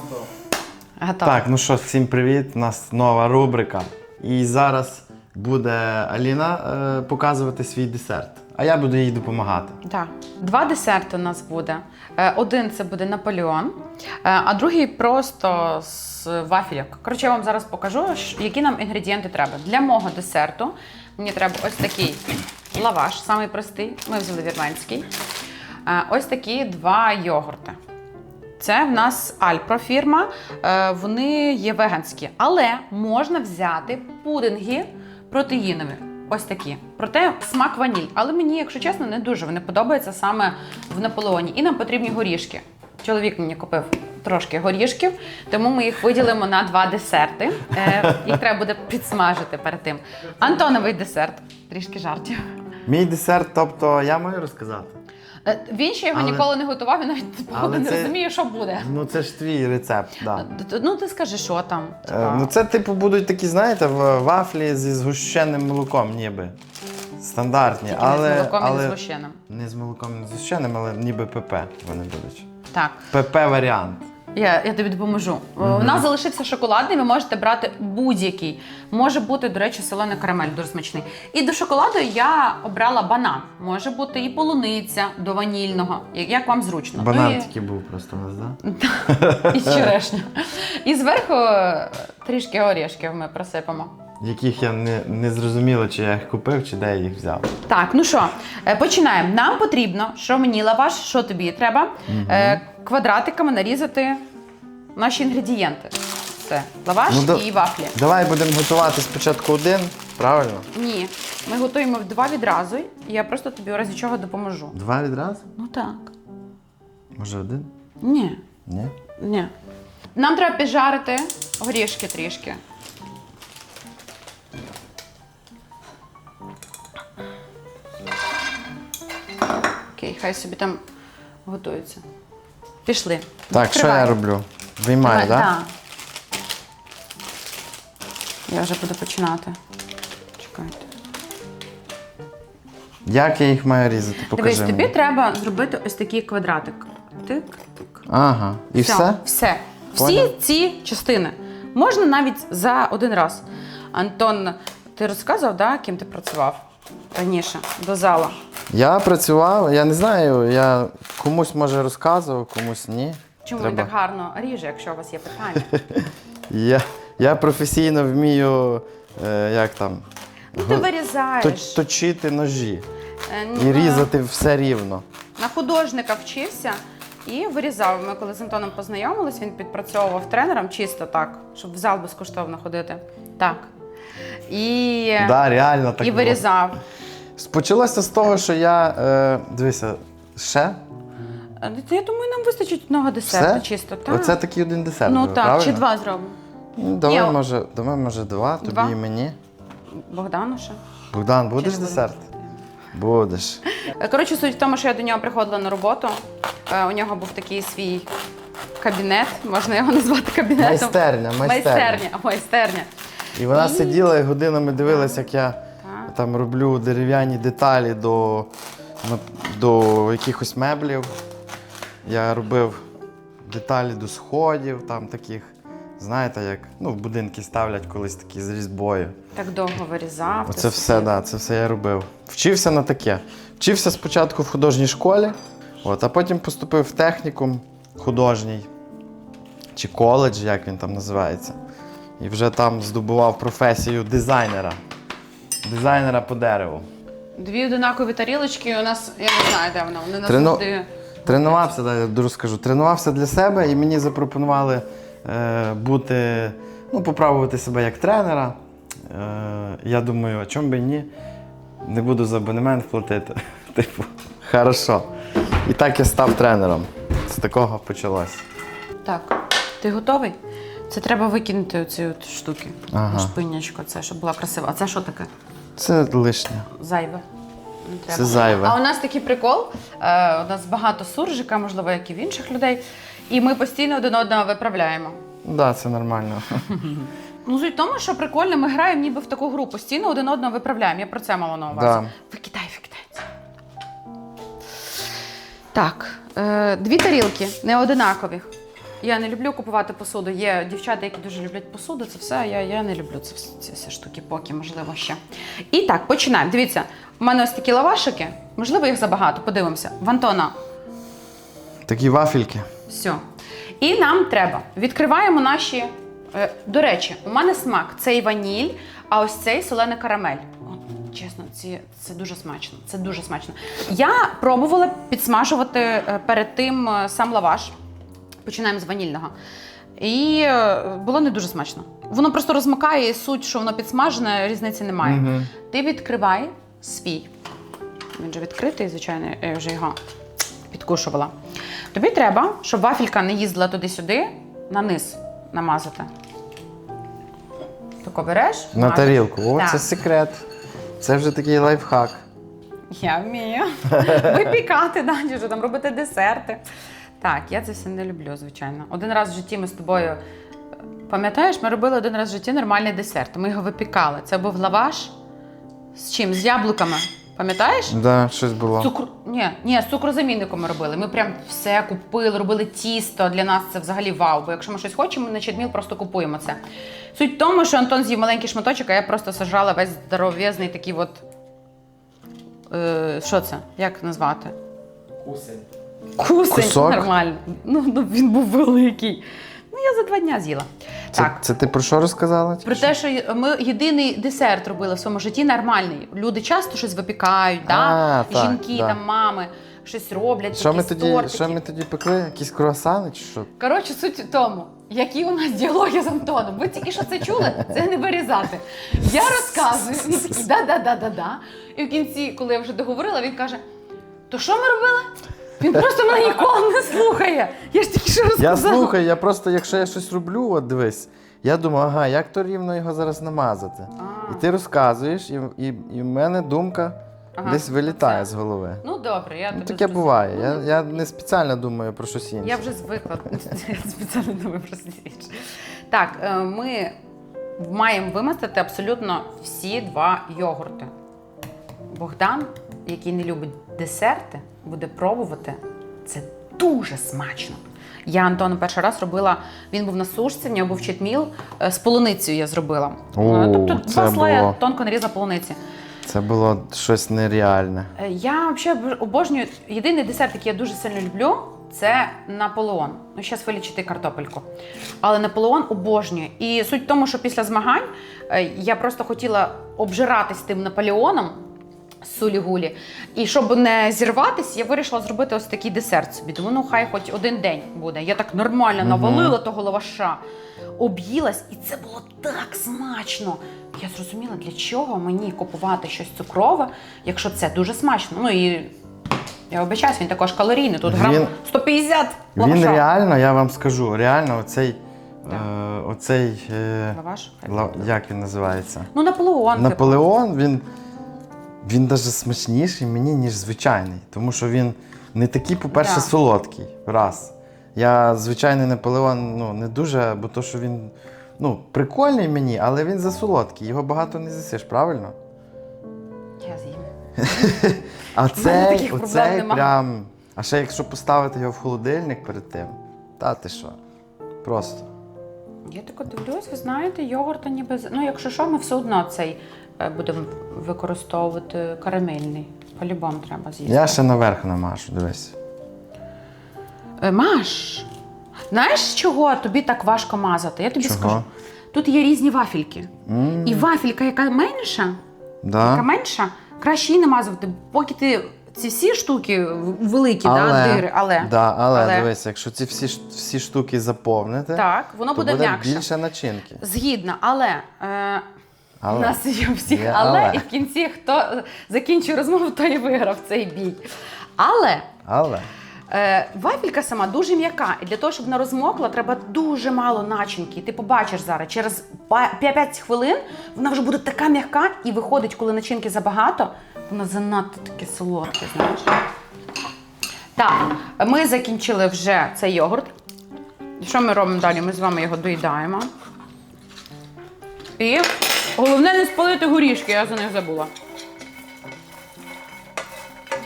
просто. Готово. Так, ну що, всім привіт. У нас нова рубрика. І зараз буде Аліна е, показувати свій десерт. А я буду їй допомагати. Так. Два десерти у нас буде. Е, Один це буде Наполеон, е, а другий просто з вафельок. Коротше, я вам зараз покажу, які нам інгредієнти треба. Для мого десерту мені треба ось такий лаваш, самий простий. Ми взяли вірменський. Е, Ось такі два йогурти. Це в нас Альпро фірма, е, вони є веганські, але можна взяти пудинги протеїнові. Ось такі. Проте смак ваніль. Але мені, якщо чесно, не дуже вони подобаються саме в Наполеоні. І нам потрібні горішки. Чоловік мені купив трошки горішків, тому ми їх виділимо на два десерти. Е, Їх треба буде підсмажити перед тим. Антоновий десерт. Трішки жартів. Мій десерт, тобто я маю розказати. Е, Він ще його Але- ніколи не готував, він навіть Але не це- розуміє, що буде. Ну це ж твій рецепт. Да. Ну, ти скажи, що там. Е, Типа, ну це типу будуть такі, знаєте, в- вафлі зі згущеним молоком, ніби. Стандартні. тільки не але, з молоком і не але... з гущеним. Не з молоком, не з згущеним, але ніби ПП вони будуть. Так, ПП варіант. Я, я тобі допоможу. У нас залишився шоколадний, ви можете брати будь-який. Може бути, до речі, солений карамель, дуже смачний. І до шоколаду я обрала банан. Може бути і полуниця до ванільного, як вам зручно. Банан Ну, і- тільки був просто у нас, так? і черешня. І зверху е, трішки орішків ми присипемо. Яких я не, не зрозуміло, чи я їх купив, чи де я їх взяв. Так, ну що, е, починаємо. Нам потрібно, що мені лаваш, що тобі треба, е, квадратиками нарізати наші інгредієнти. Це лаваш Ну, да- і вафлі. Давай будемо готувати спочатку один, правильно? Ні, ми готуємо два відразу, і я просто тобі у разі чого допоможу. Два відразу? Ну так. Може один? Ні, Ні? ні. Нам треба піджарити горішки трішки. Окей, хай собі там готуються. Пішли. Так, що я роблю? Виймаю, так? Да. Я вже буду починати. Чекайте. Як я їх маю різати? Покажи Дивись, тобі мені. треба зробити ось такий квадратик. Тик, тик. Ага. І все? Все. Всі Поняв. ці частини. Можна навіть за один раз. Антон, ти розказував, да, ким ти працював раніше до зала? Я працював, я не знаю, я комусь може розказував, комусь ні. Чому Треба. він так гарно ріже, якщо у вас є питання? Я, я професійно вмію, е, як там, Ну, ти го- вирізаєш. точ- точити ножі Е, і ну, різати все рівно. На художника вчився і вирізав. Ми коли з Антоном познайомились, він підпрацьовував тренером чисто так, щоб в зал безкоштовно ходити. Так. І, Да, реально так і було. вирізав. Почалося з того, що я. Е, дивися, ще? Е, Я думаю, нам вистачить одного десерту Все? чисто. Так. Оце такий один десерт. ну буде, так, правильно? чи два зробимо. Ну, давай, Ні, може, давай, може, два, тобі Два? і мені. Богдану ще. Богдан, будеш десерт? Будеш. Е, Коротше, суть в тому, що я до нього приходила на роботу. Е, У нього був такий свій кабінет, можна його назвати кабінетом. Майстерня, майстерня. Майстерня, майстерня. І вона І- сиділа і годинами дивилась, як я. Там роблю дерев'яні деталі до, до якихось меблів. Я робив деталі до сходів, там таких. Знаєте, як ну, в будинки ставлять колись такі з різьбою. Так довго вирізав. Оце все, да, це все я робив. Вчився на таке. Вчився спочатку в художній школі, от, а потім поступив в технікум художній чи коледж, як він там називається. І вже там здобував професію дизайнера. Дизайнера по дереву. Дві одинакові тарілочки у нас, я не знаю, де воно. Вони нас Трену- завжди. Тренувався, да, я дуже скажу, тренувався для себе і мені запропонували е, бути, ну, попробувати себе як тренера. Е, я думаю, а чому би ні? Не буду за абонемент платити. Типу, хорошо. І так я став тренером. З такого почалось. Так, ти готовий? Це треба викинути оці от штуки. Ага. Шпинячко, це, щоб була красива. А це що таке? Це лишнє. Зайве. Не треба. Це зайве. А у нас такий прикол. Е, у нас багато суржика, можливо, як і в інших людей. І ми постійно один одного виправляємо. Так, да, це нормально. Ну, суть в тому, що прикольно, ми граємо ніби в таку гру, постійно один одного виправляємо. Я про це мала на увазі. Да. Викидай, викидай. це. Так, е, дві тарілки, не одинакові. Я не люблю купувати посуду. Є дівчата, які дуже люблять посуду. Це все. Я, я не люблю це, ці всі штуки, поки, можливо, ще. І так, починаємо. Дивіться, у мене ось такі лавашики. Можливо, їх забагато. Подивимося. В Антона Такі вафельки. все. І нам треба. Відкриваємо наші. е, До речі, у мене смак цей ваніль, а ось цей солений карамель. Чесно, ці, це дуже смачно. Це дуже смачно. Я пробувала підсмажувати е, перед тим е, сам лаваш. Починаємо з ванільного. І е, було не дуже смачно. Воно просто розмикає і суть, що воно підсмажене, різниці немає. Мгм. Ти відкривай свій. Він же відкритий, звичайно, я вже його підкушувала. Тобі треба, щоб вафелька не їздила туди-сюди, на низ намазати. Тако береш. На мажеш. тарілку. О, Так. це секрет. Це вже такий лайфхак. Я вмію випікати, да, що там робити десерти. Так, я це все не люблю, звичайно. Один раз в житті ми з тобою. Пам'ятаєш, ми робили один раз в житті нормальний десерт. Ми його випікали. Це був лаваш з чим? З яблуками. Пам'ятаєш? Да, щось було. Цукру... Ні, ні, з цукрозамінником ми робили. Ми прям все купили, робили тісто. Для нас це взагалі вау. Бо якщо ми щось хочемо, ми на Чедміл просто купуємо це. Суть в тому, що Антон з'їв маленький шматочок, а я просто сажала весь здоров'язний такий от. Е, що це? Як назвати? Кусень. Кусень. Кусок? Нормально. Ну, ну він був великий. Ну, я за два дня з'їла. Це, Так. це ти про що розказала? Про те, що ми єдиний десерт робили в своєму житті нормальний. Люди часто щось випікають, да? А, так, жінки, да. там, мами щось роблять. Що ми, якісь тоді, тортики. що ми тоді пекли? Якісь круасани чи що? Коротше, суть в тому, які у нас діалоги з Антоном. Ви тільки що це чули, це не вирізати. Я розказую, він такий да-да-да-да-да. І в кінці, коли я вже договорила, він каже: то що ми робили? Він просто мене ніколи не слухає. Я ж тільки що Я розказала. слухаю, я просто, якщо я щось роблю, от дивись, я думаю, ага, як то рівно його зараз намазати. А. І ти розказуєш, і, і, і в мене думка Ага, десь вилітає з голови. Ну добре, я Ну, тебе таке зрозуміла. буває. Ну, Я, я не спеціально думаю про щось інше. Я вже звикла Я спеціально думаю про інше. Так, е, ми маємо вимастити абсолютно всі два йогурти. Богдан, який не любить десерти, буде пробувати. Це дуже смачно. Я Антону перший раз робила, він був на сушці, в нього був читміл, е, з полуницею я зробила. О, Е, тобто це два слоя було. тонко нарізала полуниці. Це було щось нереальне. Е, Я взагалі обожнюю. Єдиний десерт, який я дуже сильно люблю, це Наполеон. Ну, зараз вилічити картопельку. Але Наполеон обожнюю. І суть в тому, що після змагань я просто хотіла обжиратись тим Наполеоном сулі-гулі. І щоб не зірватись, я вирішила зробити ось такий десерт собі. Думаю, ну хай хоч один день буде. Я так нормально навалила того лаваша, об'їлась, і це було так смачно. Я зрозуміла, для чого мені купувати щось цукрове, якщо це дуже смачно. Ну і я обичаюсь, він також калорійний. Тут грам Він- 150 Він реально, я вам скажу, реально оцей. Так. Е, оцей е, Лаваш? ла- як він називається? Ну, Наполеон. типу. Наполеон, він, він навіть смачніший мені, ніж звичайний. Тому що він не такий, по-перше, Да. солодкий. Раз. Я звичайний Наполеон ну, не дуже, бо то, що він ну, прикольний мені, але він засолодкий. Його багато не з'їсиш, правильно? Я з'їм. А цей, оцей прям. А ще якщо поставити його в холодильник перед тим, та ти що? Просто. Я тако дивлюсь, ви знаєте, йогурта ніби. Ну, якщо що, ми все одно цей будемо використовувати карамельний. По-любому треба з'їсти. Я ще наверх намажу, дивись. Е, Маш, знаєш, чого тобі так важко мазати? Я тобі Чого? скажу. Тут є різні вафельки. І вафелька, яка менша, яка да. менша, краще її намазувати, поки ти ці всі штуки в- великі, Але, да, дири, але. Да, але, Але. дивись, якщо ці всі, ш- всі штуки заповнити, Так, воно то буде, буде м'якше. більше начинки. Згідно, але. Е, Але. У нас є у всіх Є але, але. і в кінці хто закінчив розмову, той і виграв цей бій. Але Але. е, вафелька сама дуже м'яка, і для того, щоб вона розмокла, треба дуже мало начинки. Ти побачиш зараз, через па- 5 хвилин вона вже буде така м'яка, і виходить, коли начинки забагато, вона занадто таке солодке, знаєш. Так, ми закінчили вже цей йогурт. Що ми робимо далі? Ми з вами його доїдаємо. І головне не спалити горішки, я за них забула.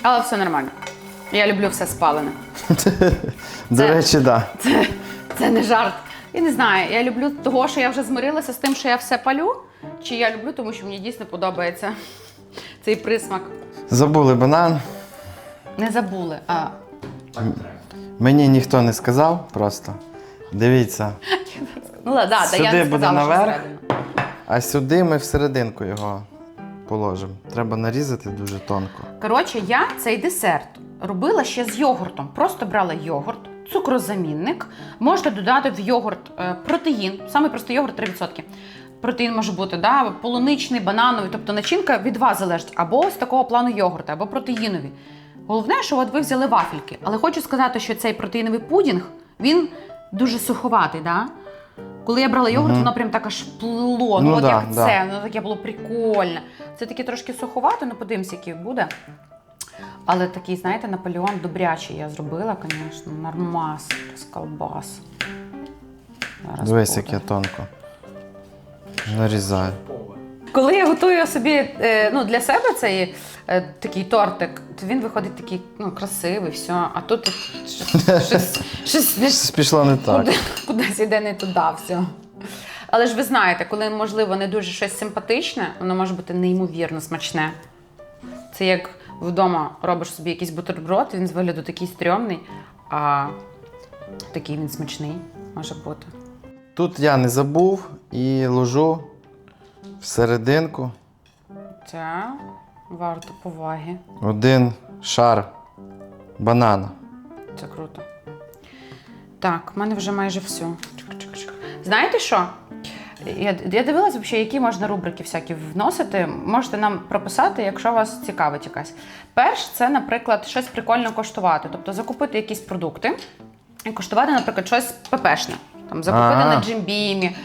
Але все нормально. Я люблю все спалене. До речі, так. Да. Це, Це не жарт. Я не знаю, я люблю того, що я вже змирилася з тим, що я все палю. Чи я люблю, тому що мені дійсно подобається цей присмак. Забули банан. Не забули. А, Мені ніхто не сказав просто. Дивіться. ну да, да, Сюди я не буде сказала, що наверх. всередину. А сюди ми всерединку його положимо. Треба нарізати дуже тонко. Коротше, я цей десерт робила ще з йогуртом. Просто брала йогурт, цукрозамінник. Можете додати в йогурт е, протеїн, саме просто йогурт 3%. Протеїн може бути да, полуничний, банановий, тобто начинка від вас залежить або з такого плану йогурта, або протеїнові. Головне, що от ви взяли вафельки. Але хочу сказати, що цей протеїновий пудінг він дуже суховатий. Да? Коли я брала йогурт, воно прям так аж плило. Ну, Ну от да, як да. це, воно таке було прикольне. Це таке трошки суховато, ну подивимося, який буде. Але такий, знаєте, Наполеон добрячий я зробила, звісно, нормас з колбас. Зараз Дивись, буде. як я тонко. Нарізаю. Коли я готую собі е, ну, для себе цей е, такий тортик, то він виходить такий ну, красивий, все. А тут щось, щось, пішло не так. Кудись іде не туди все. Але ж ви знаєте, коли, можливо, не дуже щось симпатичне, воно може бути неймовірно смачне. Це як вдома робиш собі якийсь бутерброд, він з вигляду такий стрьомний, а такий він смачний може бути. Тут я не забув і ложу всерединку Це варто поваги. один шар банана. Це круто. Так, в мене вже майже все. Знаєте що? Я, я дивилася, взагалі, які можна рубрики всякі вносити. Можете нам прописати, якщо вас цікавить якась. Перш, це, наприклад, щось прикольно коштувати. Тобто закупити якісь продукти і коштувати, наприклад, щось ППшне. Там закупити Ага. на джимбімі,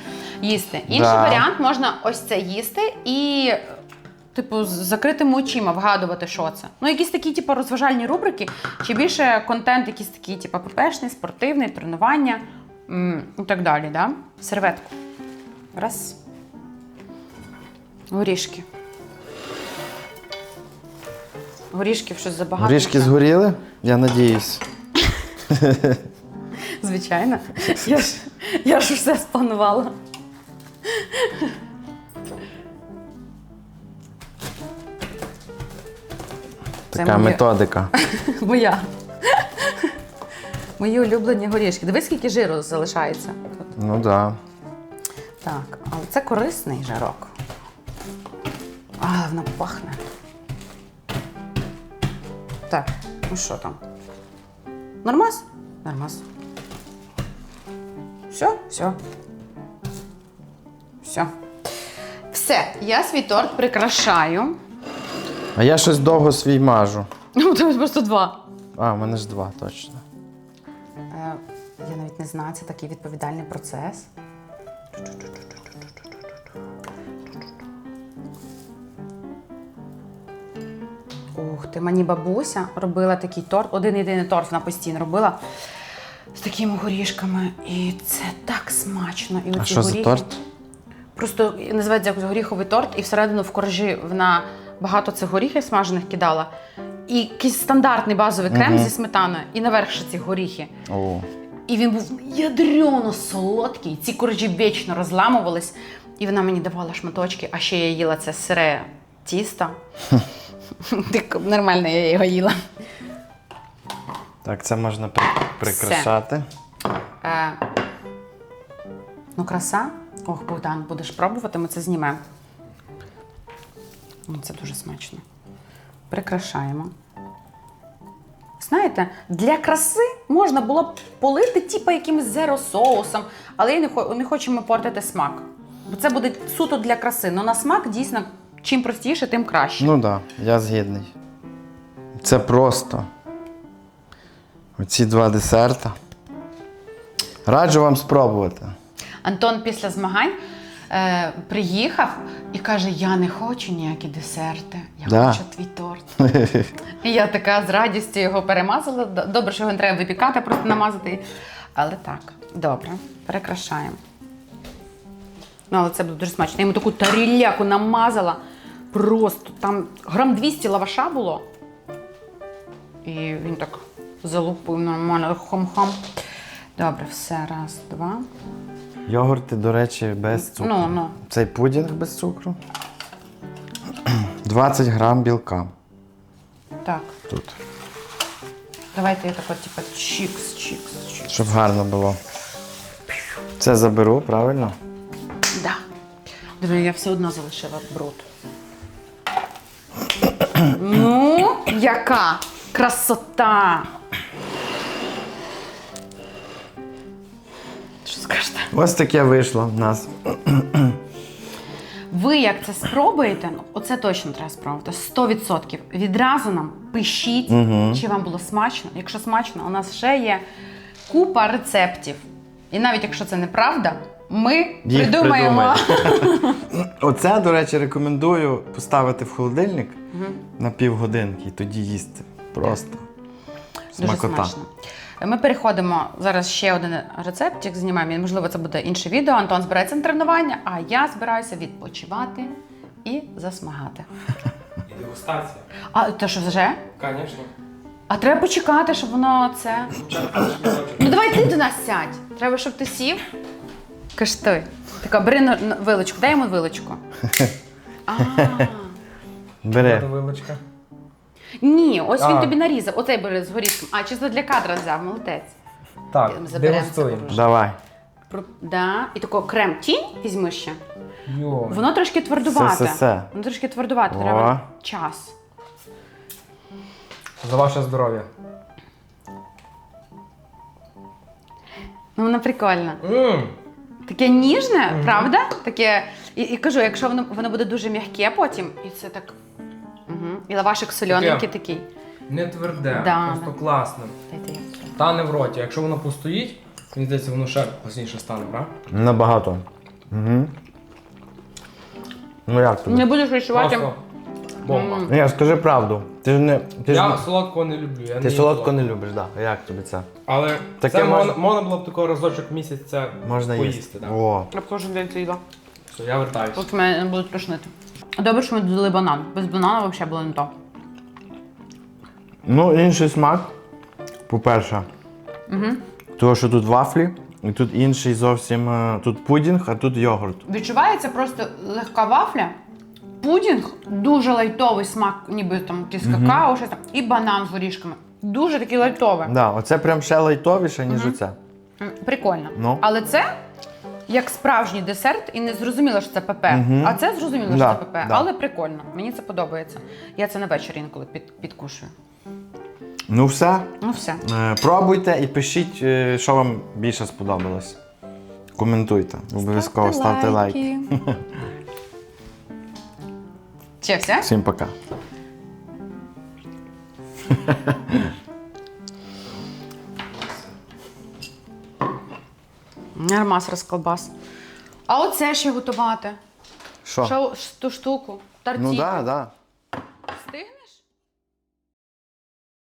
їсти. Інший Да. варіант можна ось це їсти і. Типу, з закритими очима вгадувати, що це. Ну, якісь такі, типу, розважальні рубрики, чи більше контент, якийсь такий, типу, ППшний, спортивний, тренування м, і так далі, да? Серветку. Раз. Горішки. Горішків щось забагато. Горішки згоріли? Я надіюсь. Звичайно. Я ж, я ж все спланувала. Це Така моє. методика. Моя. Мої улюблені горішки. Дивись, скільки жиру залишається. Тут. Ну так. Да. Так, але це корисний жирок. А, воно пахне. Так, ну що там? Нормас? Нормас. Все, все. Все. Все, я свій торт прикрашаю. А я щось довго свій мажу. Ну, у тебе просто два. А, в мене ж два точно. Е, я навіть не знаю, це такий відповідальний процес. Ух ти, мені бабуся робила такий торт, один єдиний торт вона постійно робила з такими горішками. І це так смачно. І А оці що за горіхи- торт? Просто називається якось горіховий торт, і всередину в коржі вона багато цих горіхів смажених кидала. І якийсь стандартний базовий крем Мгм. зі сметаною, і наверх ще ці горіхи. О. І він був ядрено солодкий, ці коржі вічно розламувались, і вона мені давала шматочки, а ще я їла це сире тісто. Так Нормально я його їла. Так, це можна при- прикрашати. Е, ну, краса. Ох, Богдан, будеш пробувати, ми це знімемо. Ну, Це дуже смачно. Прикрашаємо. Знаєте, для краси можна було б полити типу якимось зеро соусом, але не, не хочемо портити смак. Бо це буде суто для краси. Ну на смак дійсно чим простіше, тим краще. Ну так, да, я згідний. Це просто. Оці два десерта. Раджу вам спробувати. Антон після змагань е, приїхав і каже: Я не хочу ніякі десерти, я Да. хочу твій торт. І я така з радістю його перемазала. Д- Добре, що його не треба випікати, просто намазати. Але так, добре, перекрашаємо. Ну, але це буде дуже смачно. Я йому таку таріляку намазала. Просто там грам 200 лаваша було. І він так залупив нормально хом-хом. Добре, все, раз, два. Йогурти, до речі, без цукру. Ну, ну. Цей пудінг без цукру. 20 грам білка Так. тут. Давайте я так от, типу, чікс, чікс, чікс. Щоб гарно було. Це заберу, правильно? Да. Диви, я все одно залишила бруд. ну, яка красота! Що? Ось таке вийшло в нас. Ви як це спробуєте, ну оце точно треба спробувати. 100%. Відразу нам пишіть, чи вам було смачно. Якщо смачно, у нас ще є купа рецептів. І навіть якщо це неправда, ми Їх придумаємо. Оце, до речі, рекомендую поставити в холодильник на півгодинки і тоді їсти. Просто. Дуже Смакота. смачно. Ми переходимо зараз ще один рецептик знімаємо. і, Можливо, це буде інше відео. Антон збирається на тренування, а я збираюся відпочивати і засмагати. І дегустація. А то що вже? Звісно. А треба почекати, щоб воно це. Ну давай ти до нас сядь. Треба, щоб ти сів. Каштуй. Така, бери на- на вилочку, дай йому вилочку. А, Бери. вилочка. Ні, ось він А. тобі нарізав. Оцей бери з горішком. А, чисто для кадра взяв, молодець. Так, Ми заберемо дегустуємо. це. Давай. Про- Да. І тако крем тінь візьми ще. Йо. Воно трошки твердувате. Все-все-все. Воно трошки твердувате, О. треба час. За ваше здоров'я. Ну, воно прикольно. Мм. Таке ніжне, правда? Таке. І, і кажу, якщо воно, воно буде дуже м'яке потім, і це так. І лавашик солененький Таке. такий. Не тверде, Да, просто да. класно. Дайте я спробую. Тане в роті. Якщо воно постоїть, мені здається, воно ще класніше стане, правда? Набагато. Угу. Ну як тобі? Не будеш відчувати. Просто бомба. Ні, скажи правду. Ти ж не. Ти, ж... Я не- солодкого не люблю. Я ти не солодко їм не любиш, так. Да. Як тобі це? Але Таке це можна- можна, можна було б такого разочок в місяць це Можна поїсти. їсти. Так. О. Я б кожен день це їла. Все, я вертаюся. От мене не будуть тошнити. Добре, що ми додали банан. Без банану взагалі було не то. Ну, інший смак. По-перше. Угу. Того, що тут вафлі, і тут інший зовсім. е, Тут пудінг, а тут йогурт. Відчувається просто легка вафля, пудінг, дуже лайтовий смак, ніби там якийсь какао, щось там, і банан з горішками. Дуже такий лайтовий. Да, оце прям ще лайтовіше, ніж оце. М, Прикольно. Ну. Але це як справжній десерт, і не зрозуміло, що це ПП. Мгм. А це зрозуміло, Да, що це ПП. да. Але прикольно. Мені це подобається. Я це на вечір інколи під, підкушую. Ну все. Ну все. Е, Пробуйте і пишіть, е, що вам більше сподобалось. Коментуйте. Обов'язково ставте лайк. Че, все? Всім пока. Нормас розколбас. А оце ще готувати. Що? Що, ту штуку? Тартіку. Ну так, да, так. Да.